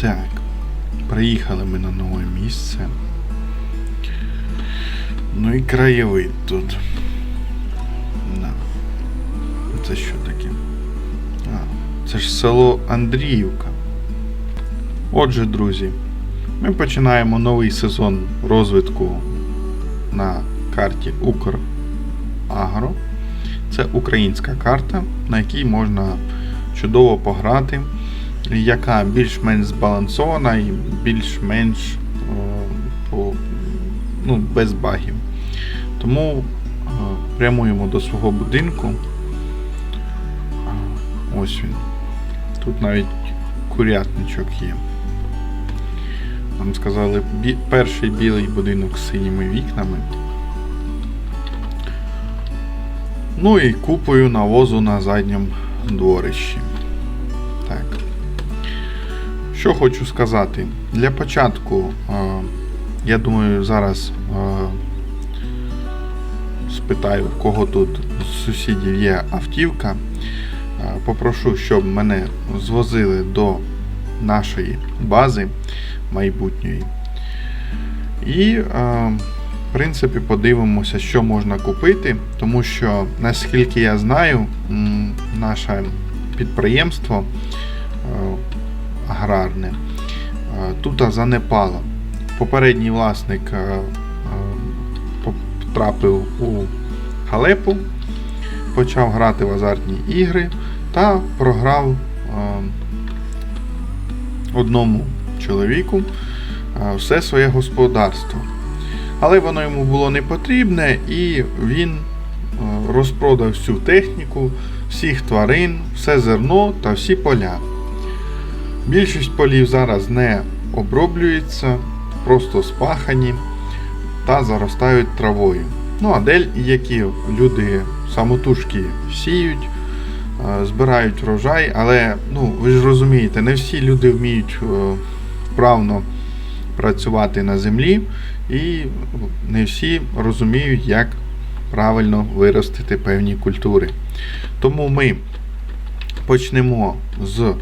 Так, приїхали ми на нове місце. Ну і краєвид тут. На. Це що таке? А, це ж село Андріївка. Отже, друзі, ми починаємо новий сезон розвитку на карті Украгро. Це українська карта, на якій можна чудово пограти, яка більш-менш збалансована і більш-менш е, ну, без багів. Тому е, прямуємо до свого будинку. Ось він. Тут навіть курятничок є. Нам сказали бі- перший білий будинок з синіми вікнами. Ну і купою навозу на задньому дворищі. Що хочу сказати. Для початку, е, я думаю, зараз е, спитаю, в кого тут з сусідів є автівка. Е, Попрошу, щоб мене звозили до нашої бази майбутньої. І, в принципі, подивимося, що можна купити, тому що, наскільки я знаю, наше підприємство аграрне е, тут занепало. Попередній власник е, е, потрапив у халепу, почав грати в азартні ігри та програв одному чоловіку все своє господарство. Але воно йому було не потрібне, і він розпродав всю техніку, всіх тварин, все зерно та всі поля. Більшість полів зараз не оброблюється, просто спахані та заростають травою. Ну а деякі люди самотужки сіють, е, збирають врожай, але ну, ви ж розумієте, не всі люди вміють е, вправно працювати на землі, і не всі розуміють, як правильно виростити певні культури. Тому ми почнемо з е,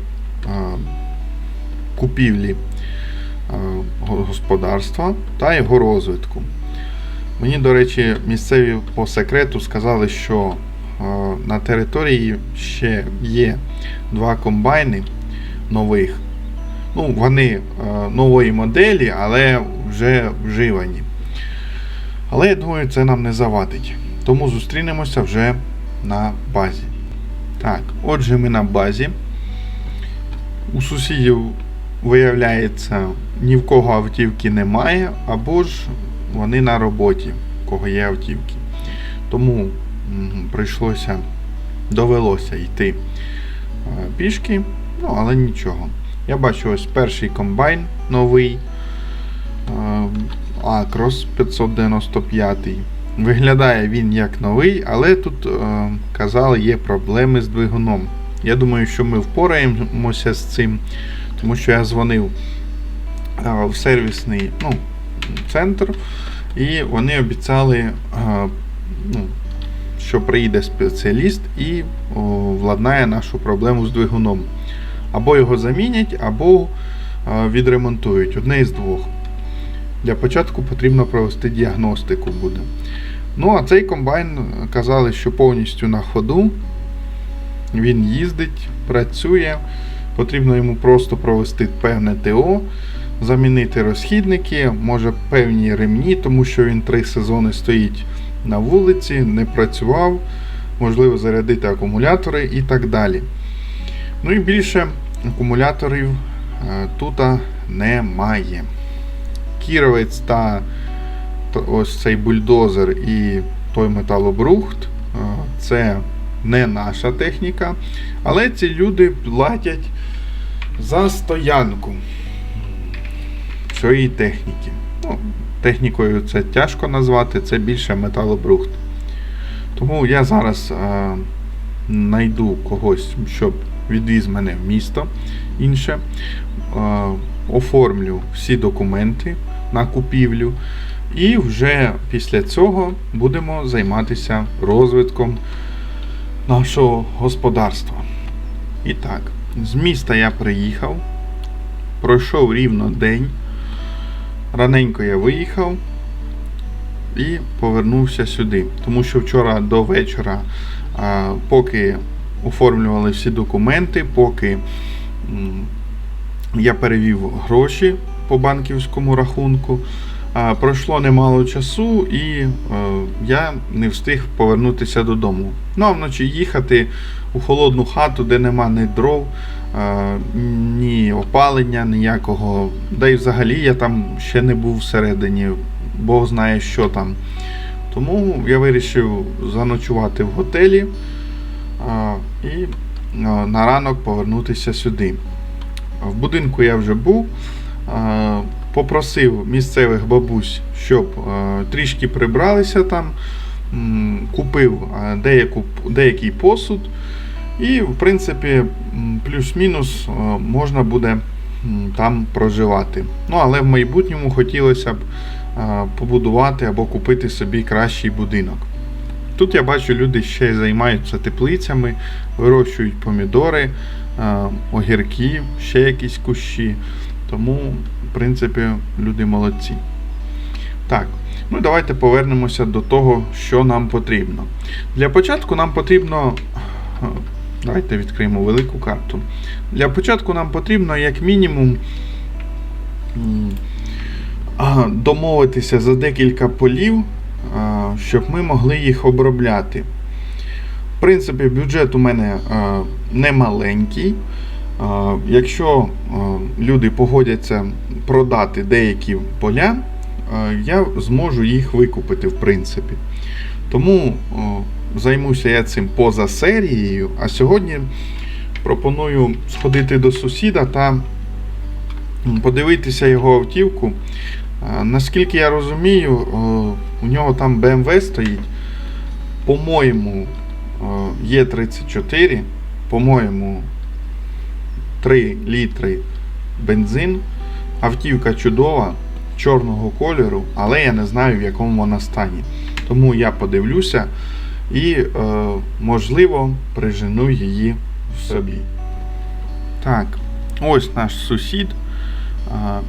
купівлі е, господарства та його розвитку. Мені, до речі, місцеві по секрету сказали, що е, на території ще є два комбайни нових. Ну, вони е, нової моделі, але вже вживані. Але я думаю, це нам не завадить. Тому зустрінемося вже на базі. Так, отже, ми на базі. У сусідів, виявляється, ні в кого автівки немає, або ж вони на роботі, у кого є автівки. Тому прийшлося, довелося йти е, пішки, ну але нічого. Я бачу ось перший комбайн новий е, Акрос 595. Виглядає він як новий, але тут е, казали, є проблеми з двигуном. Я думаю, що ми впораємося з цим, тому що я дзвонив в сервісний ну, центр, і вони обіцяли, ну, що приїде спеціаліст і владнає нашу проблему з двигуном. Або його замінять, або відремонтують. Одне із двох. Для початку потрібно провести діагностику буде. Ну, а цей комбайн е, казали, що повністю на ходу. Він їздить, працює. Потрібно йому просто провести певне ТО, замінити розхідники, може певні ремні, тому що він три сезони стоїть на вулиці, не працював, можливо, зарядити акумулятори і так далі. Ну і більше акумуляторів е, тут немає. Кіровець та ось цей бульдозер і той металобрухт е, це не наша техніка, але ці люди платять за стоянку цієї техніки. Ну, технікою це тяжко назвати, це більше металобрухт. Тому я зараз е, знайду когось, щоб відвіз мене в місто інше, е, оформлю всі документи на купівлю, і вже після цього будемо займатися розвитком нашого господарства. І так, з міста я приїхав, пройшов рівно день. Раненько я виїхав і повернувся сюди. Тому що вчора до вечора, поки оформлювали всі документи, поки я перевів гроші по банківському рахунку. Пройшло немало часу, і е, я не встиг повернутися додому. Ну а вночі їхати у холодну хату, де нема ні дров, е, ні опалення, ніякого. Да й взагалі я там ще не був всередині, Бог знає, що там. Тому я вирішив заночувати в готелі а, і на ранок повернутися сюди. В будинку я вже був. Попросив місцевих бабусь, щоб е, трішки прибралися там, купив е, деяку, деякий посуд, і, в принципі, плюс-мінус е, можна буде там проживати. Ну, але в майбутньому хотілося б побудувати або купити собі кращий будинок. Тут я бачу, люди ще займаються теплицями, вирощують помідори, огірки, ще якісь кущі. Тому, принципі, люди молодці. Так, ну давайте повернемося до того, що нам потрібно. Для початку нам потрібно. Давайте відкриємо велику карту. Для початку нам потрібно, як мінімум, домовитися за декілька полів, щоб ми могли їх обробляти. В принципі, бюджет у мене не маленький. Якщо люди погодяться продати деякі поля, я зможу їх викупити, в принципі. Тому займуся я цим поза серією, а сьогодні пропоную сходити до сусіда та подивитися його автівку. Наскільки я розумію, у нього там BMW стоїть. По-моєму, є 34, по-моєму, 3 літри бензин. Автівка чудова, чорного кольору, але я не знаю, в якому вона стані. Тому я подивлюся і, е, можливо, прижену її в собі. Так, ось наш сусід.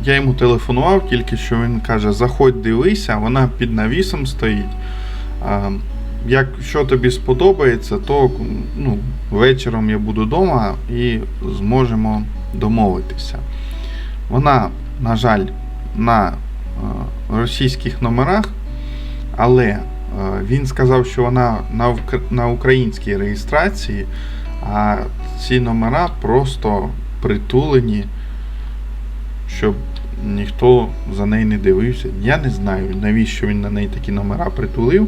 Я йому телефонував, тільки що він каже: заходь, дивися, вона під навісом стоїть. Якщо тобі сподобається, то ну, вечором я буду вдома і зможемо домовитися. Вона, на жаль, на е, російських номерах, але е, він сказав, що вона на, на українській реєстрації, а ці номера просто притулені, щоб ніхто за неї не дивився. Я не знаю, навіщо він на неї такі номера притулив.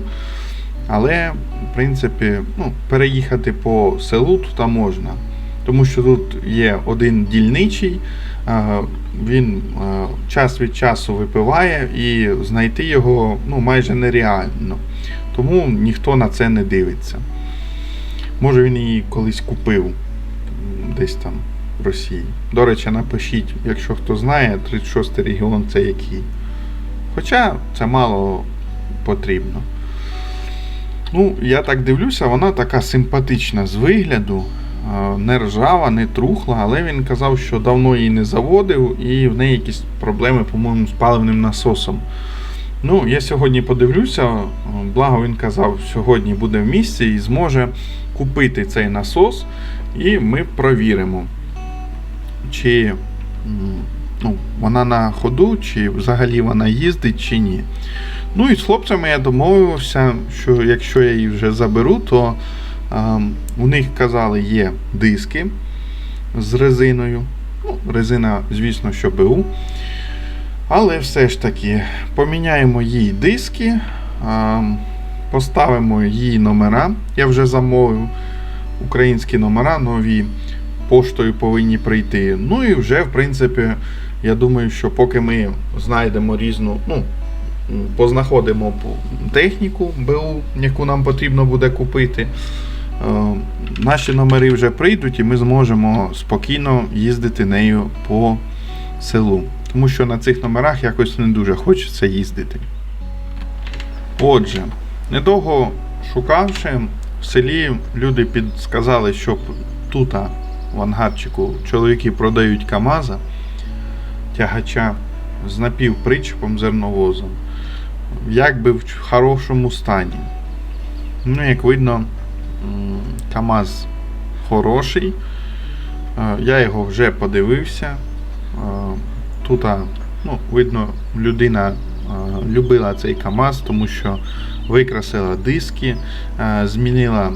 Але, в принципі, ну, переїхати по селу тут можна. Тому що тут є один дільничий, він час від часу випиває і знайти його ну, майже нереально. Тому ніхто на це не дивиться. Може він її колись купив десь там в Росії. До речі, напишіть, якщо хто знає, 36 регіон це який. Хоча це мало потрібно. Ну, я так дивлюся, вона така симпатична з вигляду, е, не ржава, не трухла, але він казав, що давно її не заводив і в неї якісь проблеми, по-моєму, з паливним насосом. Ну, я сьогодні подивлюся, е, благо він казав, сьогодні буде в місці і зможе купити цей насос, і ми провіримо, чи ну, вона на ходу, чи взагалі вона їздить, чи ні. Ну і з хлопцями я домовився, що якщо я її вже заберу, то ем, у них казали, є диски з резиною. Ну, резина, звісно, що БУ. Але все ж таки поміняємо їй диски, ем, поставимо її номера. Я вже замовив українські номера нові. Поштою повинні прийти. Ну і вже, в принципі, я думаю, що поки ми знайдемо різну, ну, познаходимо техніку БУ, яку нам потрібно буде купити. е, Наші номери вже прийдуть і ми зможемо спокійно їздити нею по селу. Тому що на цих номерах якось не дуже хочеться їздити. Отже, недовго шукавши, в селі люди підсказали, що тут в ангарчику чоловіки продають КАМАЗа. тягача з напівпричепом зерновозом. Якби в хорошому стані. Ну, як видно, КАМАЗ хороший. Е, Я його вже подивився. Е, Тут, ну, видно, людина е, любила цей КАМАЗ, тому що викрасила диски, змінила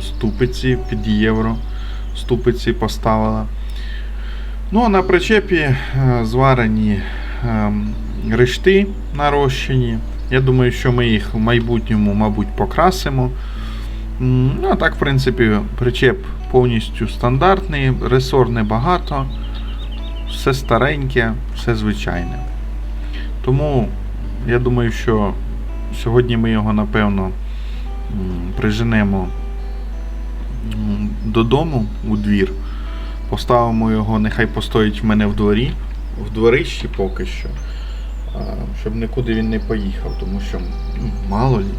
ступиці під євро, ступиці поставила. Ну, а на причепі зварені решти нарощені. Я думаю, що ми їх в майбутньому, мабуть, покрасимо. Ну, а так, в принципі, причеп повністю стандартний, ресор небагато, все стареньке, все звичайне. Тому я думаю, що сьогодні ми його, напевно, приженемо додому у двір. Поставимо його, нехай постоїть в мене в дворі, в дворищі поки що, щоб нікуди він не поїхав, тому що мало лі.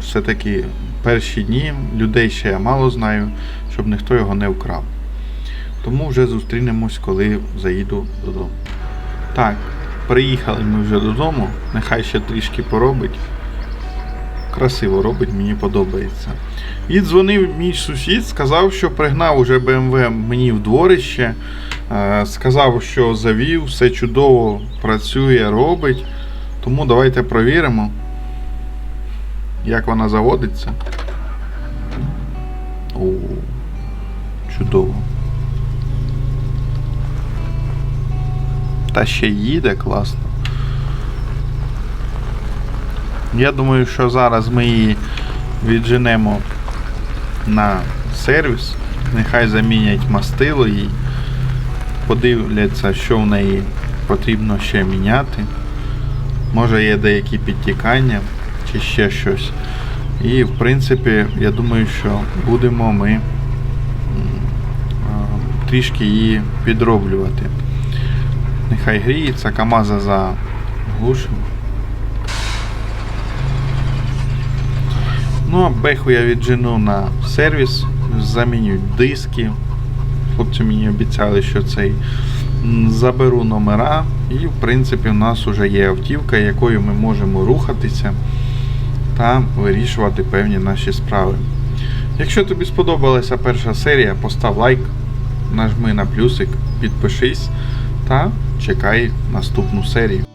Все-таки перші дні людей ще я мало знаю, щоб ніхто його не вкрав. Тому вже зустрінемось, коли заїду додому. Так, приїхали ми вже додому, нехай ще трішки поробить. Красиво робить, мені подобається. І дзвонив мій сусід, сказав, що пригнав уже BMW мені в дворище. Е, Сказав, що завів, все чудово працює, робить. Тому давайте провіримо, як вона заводиться. О, чудово. Та ще їде класно. Я думаю, що зараз ми її відженемо на сервіс. Нехай замінять мастило їй. Подивляться, що в неї потрібно ще міняти. Може є деякі підтікання чи ще щось. І в принципі, я думаю, що будемо ми трішки її підроблювати. Нехай гріється, КАМАЗа заглушимо. Ну, а беху я віджену на сервіс, замінюють диски. Хлопці мені обіцяли, що цей заберу номера, і в принципі у нас вже є автівка, якою ми можемо рухатися та вирішувати певні наші справи. Якщо тобі сподобалася перша серія, постав лайк, нажми на плюсик, підпишись та чекай наступну серію.